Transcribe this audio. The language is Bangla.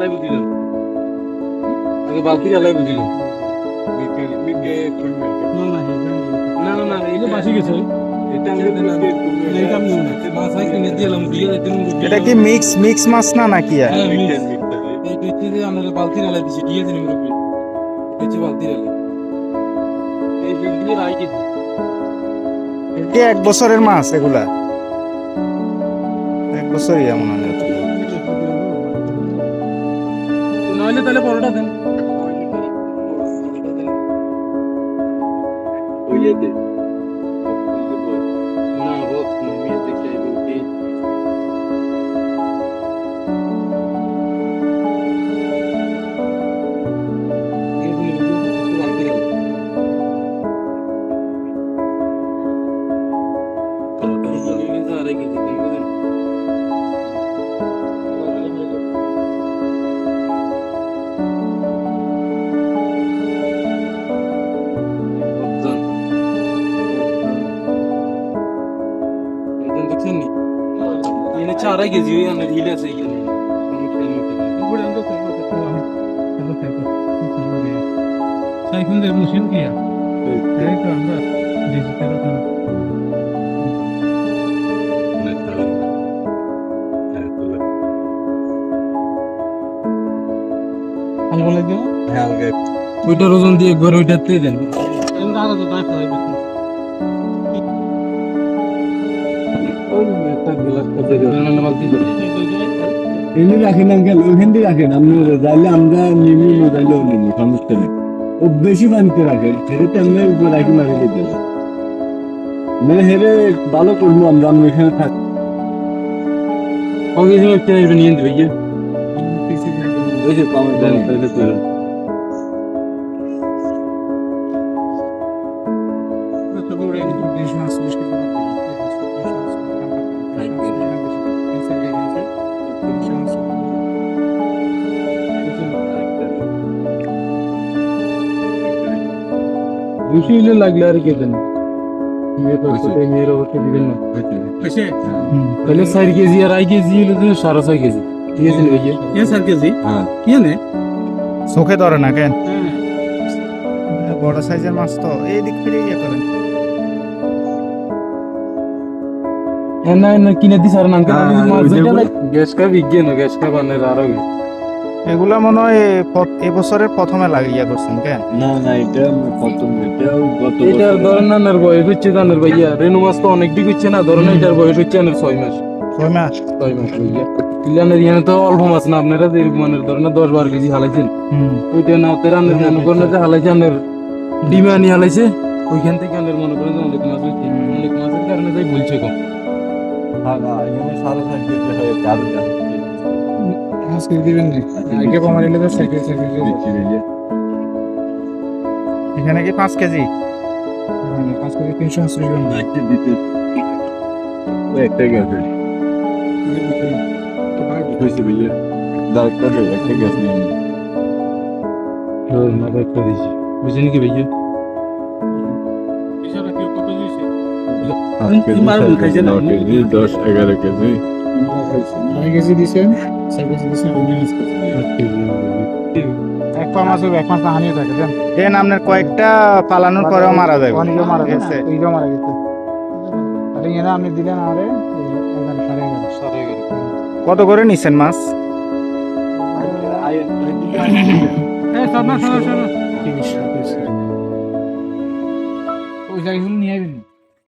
আলাই বুঝিলাম আগে বালতি আলাই বুঝিলাম না না না এই বাসি গেছে। এটা কি মিক্স মিক্স মাছ না নাকি আর? হ্যাঁ বালতি আলাই দিছি দিয়ে বালতি আলাই এক বছরের মাছ এগুলা? এক বছরই এমন হয় না। নইলে তাহলে পরোটা দেন এনে চারা কেজি ওই আনার হিলে আছে এখানে সাইফুলের মেশিন কি এই তো আমরা ডিজিটাল আমি বলে দিও। ওইটার ওজন দিয়ে একবার ওইটাতে দেন। আরও তো দাঁত হয় বালতি রাখেন আঙ্কেল। ওইখান দিয়ে রাখেন। আপনি যাইলে আমরা নিমি যাইলেও নিমি, সমস্যা নেই। ও বেশি বানিতে রাখেন হেরে তেমনি উপরে রাখি মারি দিতে মানে হেরে ভালো করব আমরা আমরা এখানে থাক কবে নিয়ে দেবে গিয়ে বিষয় লাগলে আর কে জানে মেয়ের অবস্থা কেজি আর আই কেজি হলে সাড়ে ছয় কেজি। চোখে ধরে না কেন? বড় সাইজের মাছ তো এই দিক ফিরে ইয়ে করেন என்ன என்ன கிணத்தி சார் நாங்க கேஸ்கா விக்கணும் கேஸ்கா பண்ணு ஆரோக்கியம் এগুলা মনে হয় এবছরের প্রথমে লাগিয়ে করছেন কেন না না এটা প্রথম এটাও গত বছর। ধরেন নানের বয়স হচ্ছে জানের ভাইয়া। রেনু মাছ তো অনেক দিক হচ্ছে না ধরেন এটার বয়স হচ্ছে আনের ছয় মাস। ছয় মাস? ছয় মাস ভাইয়া কিলানের ইয়ানে তো অল্প মাছ না আপনারা যে মানের ধরেন দশ বারো কেজি হালাইছেন। হুম। ওইটা না মনে করেন যে হালাইছে আনের ডিমে আনি হালাইছে ওইখান থেকে আনের মনে করেন যে অনেক মাছ অনেক মাছের কারণে তাই বলছে কম না এখানে সাড়ে সাত কেজি হয় চারটা আজকে দিবেন নি আগে কমাই দিলে তো সাইকেল সাইকেল এখানে কি পাঁচ তিনশো আশি গ্রাম। গেছে হয়েছে একটা গ্যাস নিয়ে একটা কি ভাইয়া? কেজি দশ এগারো কেজি। নয় কেজি দিছেন ছয় কেজি দিছেন এক পা মাছ এক মাছ না হানিয়ে থাকে জান। দেন আপনার কয়েকটা পালানোর পরেও মারা যাবে। অনেকেও মারা গেছে। এইটাও মারা গেছে। আর এরা আপনি দিলেন আরে কত করে নিছেন মাছ? ওই জায়গাগুলো নিয়ে আসবেন